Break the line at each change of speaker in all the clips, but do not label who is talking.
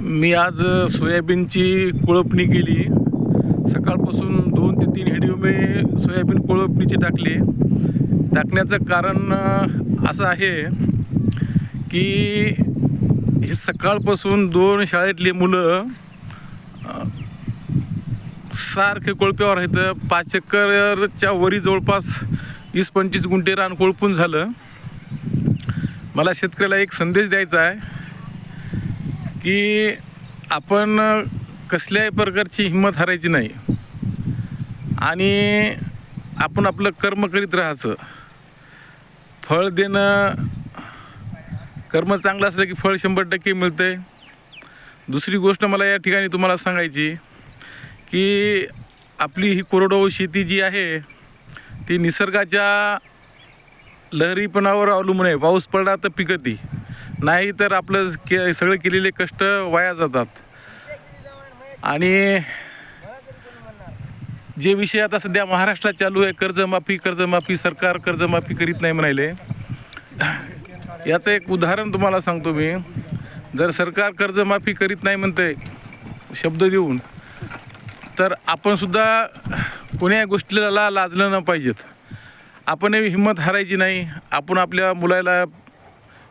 मी आज सोयाबीनची कोळपणी केली. सकाळपासून दोन ते तीन हेडिओ मी सोयाबीन कोळपणीचे टाकले. टाकण्याचं कारण असं आहे की हे सकाळपासून दोन शाळेतली मुलं सारखे कोळप्यावर आहेत. पाच चक्करच्या वरी जवळपास वीस पंचवीस गुंठे रान कोळपून झालं. मला शेतकऱ्याला एक संदेश द्यायचा आहे. की आपण कसल्याही प्रकारची हिंमत हरायची नाही. आणि आपण आपलं कर्म करीत राहायचं. फळ देणं कर्म चांगलं असलं की फळ शंभर टक्के मिळते दुसरी गोष्ट मला या ठिकाणी तुम्हाला सांगायची की आपली ही कोरडवाहू शेती जी आहे ती निसर्गाच्या लहरीपणावर अवलंबून आहे. पाऊस पडला तर पिकती. नाही तर आपलं के सगळे केलेले कष्ट वाया जातात. आणि जे विषय आता सध्या महाराष्ट्रात चालू आहे कर्जमाफी कर्जमाफी सरकार कर्जमाफी करीत नाही म्हणाले. याचं एक उदाहरण तुम्हाला सांगतो मी. जर सरकार कर्जमाफी करीत नाही म्हणते शब्द देऊन तर आपणसुद्धा कोण्या गोष्टीला लाजलं न पाहिजेत. आपण हिंमत हारायची नाही. आपण आपल्या मुलाला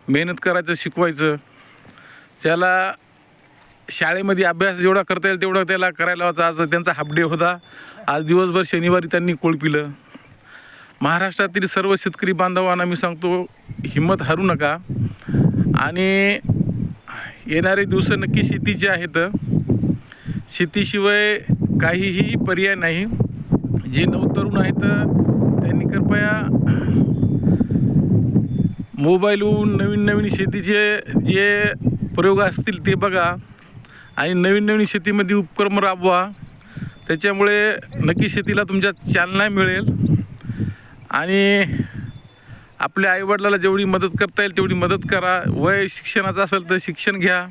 मेहनत करायचं शिकवायचं. त्याला शाळेमध्ये अभ्यास जेवढा करता येईल तेवढा त्याला करायला व्हायचा आज त्यांचा हाफ डे होता. आज दिवसभर शनिवारी त्यांनी कोळ पिलं. महाराष्ट्रातील सर्व शेतकरी बांधवांना मी सांगतो हिंमत हरू नका. आणि येणारे दिवस नक्की शेतीचे आहेत. शेतीशिवाय काहीही पर्याय नाही. जे नवतरुण आहेत त्यांनी कृपया मोबाईलहून नवीन नवीन शेतीचे जे प्रयोग असतील ते बघा. आणि नवीन नवीन शेतीमध्ये उपक्रम राबवा. त्याच्यामुळे नक्की शेतीला तुमच्या चालना मिळेल. आणि आपल्या आईवडिलाला जेवढी मदत करता येईल तेवढी मदत करा. वय शिक्षणाचं असेल तर शिक्षण घ्या.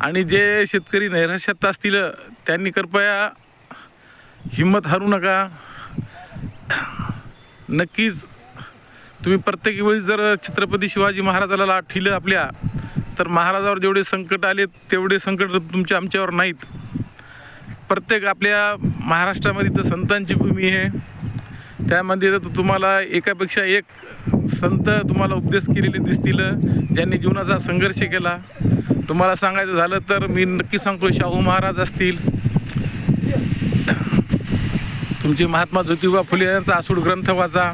आणि जे शेतकरी नैराश्यात असतील त्यांनी कृपया हिंमत हरू नका. नक्कीच तुम्ही प्रत्येक वेळी जर छत्रपती शिवाजी महाराजाला ठेवलं आपल्या तर महाराजावर जेवढे संकट आले तेवढे संकट तुमच्या आमच्यावर नाहीत. प्रत्येक आपल्या महाराष्ट्रामध्ये तर संतांची भूमी आहे. त्यामध्ये तर तुम्हाला एकापेक्षा एक संत तुम्हाला उपदेश केलेले दिसतील ज्यांनी जीवनाचा संघर्ष केला. तुम्हाला सांगायचं झालं तर मी नक्की सांगतो शाहू महाराज असतील. तुमचे महात्मा ज्योतिबा फुले यांचा आसूड ग्रंथ वाचा.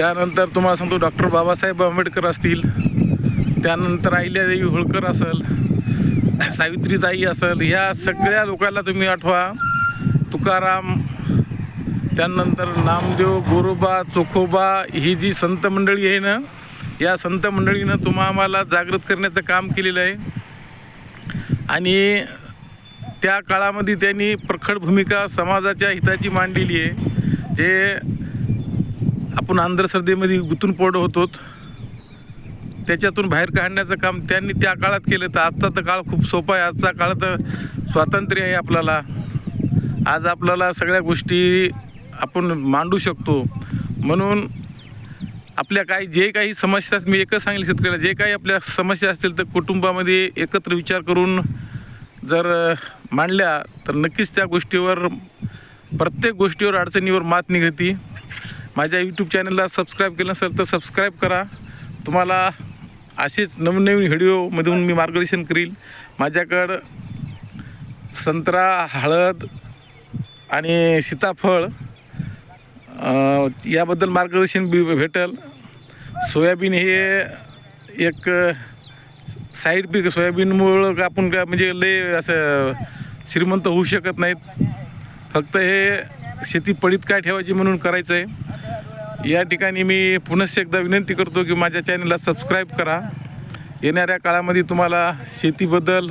त्यानंतर तुम्हाला सांगतो डॉक्टर बाबासाहेब आंबेडकर असतील त्यानंतर अहिल्यादेवी होळकर असेल सावित्रीताई असेल ह्या सगळ्या लोकांना तुम्ही आठवा. तुकाराम त्यानंतर नामदेव गोरोबा चोखोबा ही जी संत मंडळी आहे ना या संत मंडळीनं तुम्हा आम्हाला जागृत करण्याचं काम केलेलं आहे. आणि त्या काळामध्ये त्यांनी प्रखड भूमिका समाजाच्या हिताची मांडलेली आहे. जे आपण अंधश्रद्धेमध्ये गुतून पडलो होतो. त्याच्यातून बाहेर काढण्याचं काम त्यांनी त्या काळात केलं तर आजचा तर काळ खूप सोपा आहे. आजचा काळ तर स्वातंत्र्य आहे आपल्याला. आज आपल्याला सगळ्या गोष्टी आपण मांडू शकतो. म्हणून आपल्या काही जे काही समस्या मी एकच सांगेल शेतकऱ्याला जे काही आपल्या समस्या असतील तर कुटुंबामध्ये एकत्र विचार करून जर मांडल्या तर नक्कीच त्या गोष्टीवर प्रत्येक गोष्टीवर अडचणीवर मात निघती. माझ्या यूट्यूब चॅनलला सबस्क्राईब केलं नसेल तर सबस्क्राईब करा. तुम्हाला असेच नवीन नवीन व्हिडिओमधून मी मार्गदर्शन करील. माझ्याकडं संत्रा हळद आणि सीताफळ याबद्दल मार्गदर्शन बी भेटेल. सोयाबीन हे एक साईड पीक सोयाबीनमुळं का आपण का म्हणजे लय असं श्रीमंत होऊ शकत नाहीत. फक्त हे शेती पडीत काय ठेवायची म्हणून करायचं आहे या ठिकाणी मी पुनश्च एकदा विनंती करतो की माझ्या चॅनलला सबस्क्राईब करा. येणाऱ्या काळामध्ये तुम्हाला शेतीबद्दल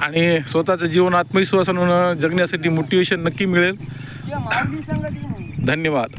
आणि स्वतःचं जीवन आत्मविश्वासानं जगण्यासाठी मोटिवेशन नक्की मिळेल. धन्यवाद.